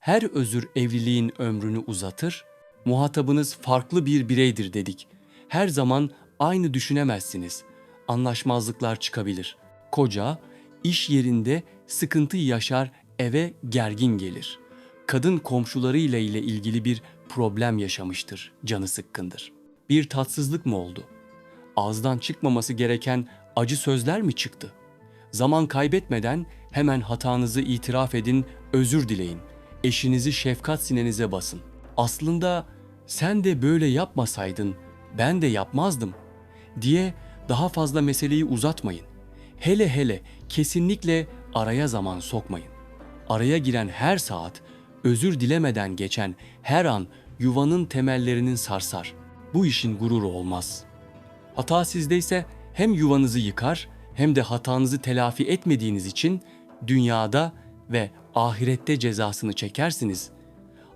her özür evliliğin ömrünü uzatır, muhatabınız farklı bir bireydir dedik. Her zaman aynı düşünemezsiniz. Anlaşmazlıklar çıkabilir. Koca iş yerinde sıkıntı yaşar, eve gergin gelir. Kadın komşularıyla ile ilgili bir problem yaşamıştır, canı sıkkındır. Bir tatsızlık mı oldu? Ağızdan çıkmaması gereken acı sözler mi çıktı? Zaman kaybetmeden hemen hatanızı itiraf edin, özür dileyin. Eşinizi şefkat sinenize basın. Aslında sen de böyle yapmasaydın ben de yapmazdım diye daha fazla meseleyi uzatmayın. Hele hele kesinlikle araya zaman sokmayın. Araya giren her saat, özür dilemeden geçen her an yuvanın temellerinin sarsar. Bu işin gururu olmaz.'' Hata sizdeyse hem yuvanızı yıkar hem de hatanızı telafi etmediğiniz için dünyada ve ahirette cezasını çekersiniz.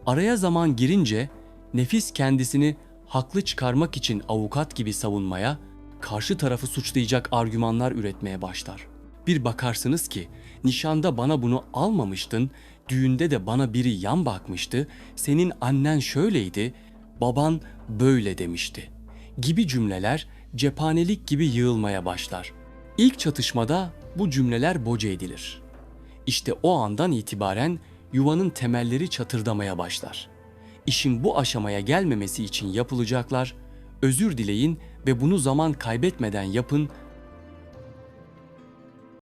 Araya zaman girince nefis kendisini haklı çıkarmak için avukat gibi savunmaya, karşı tarafı suçlayacak argümanlar üretmeye başlar. Bir bakarsınız ki nişanda bana bunu almamıştın, düğünde de bana biri yan bakmıştı, senin annen şöyleydi, baban böyle demişti gibi cümleler cephanelik gibi yığılmaya başlar. İlk çatışmada bu cümleler boca edilir. İşte o andan itibaren yuvanın temelleri çatırdamaya başlar. İşin bu aşamaya gelmemesi için yapılacaklar, özür dileyin ve bunu zaman kaybetmeden yapın